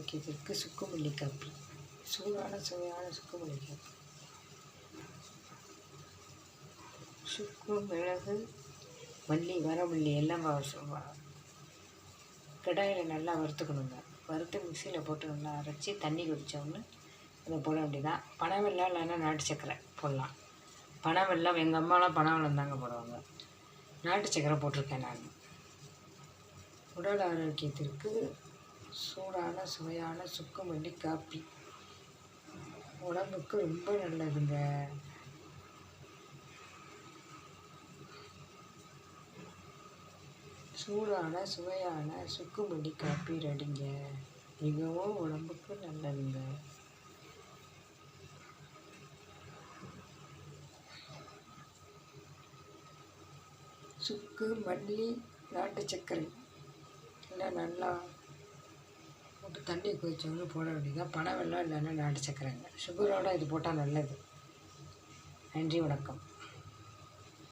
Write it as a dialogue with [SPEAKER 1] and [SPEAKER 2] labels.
[SPEAKER 1] ஆரோக்கியத்திற்கு சுக்குமல்லி காப்பி சூடான சுவையான சுக்குமல்லி காப்பி சுக்கு மிளகு மல்லி வரமல்லி எல்லாம் கடாயில் நல்லா வறுத்துக்கணுங்க. வறுத்து மிக்சியில் போட்டு நல்லா அரைச்சி தண்ணி குடித்தோன்னு அதை போட வேண்டியதான் பனவெல்லம் இல்லைன்னா நாட்டு சக்கரை போடலாம். பனவெல்லம் எங்கள் அம்மாலாம் பனவெல்லம் தாங்க போடுவாங்க. நாட்டு சக்கரை போட்டிருக்கேன் நான். உடல் ஆரோக்கியத்திற்கு சூடான சுவையான சுக்குமல்லி காப்பி. உடம்புக்கு ரொம்ப நல்லதுங்க. சூடான சுவையான சுக்குமல்லி காப்பி ரெடிங்க. மிகவும் உடம்புக்கு நல்லதுங்க. சுக்கு மல்லி நாட்டு சர்க்கரை. எல்லாம் நல்லா போட்டு தண்ணி கொதிச்சவங்க போட வேண்டியதான் பனை வெள்ளம் இல்லைன்னா நாட்டு சர்க்கரைங்க சுகரோட இது போட்டால் நல்லது. நன்றி வணக்கம்.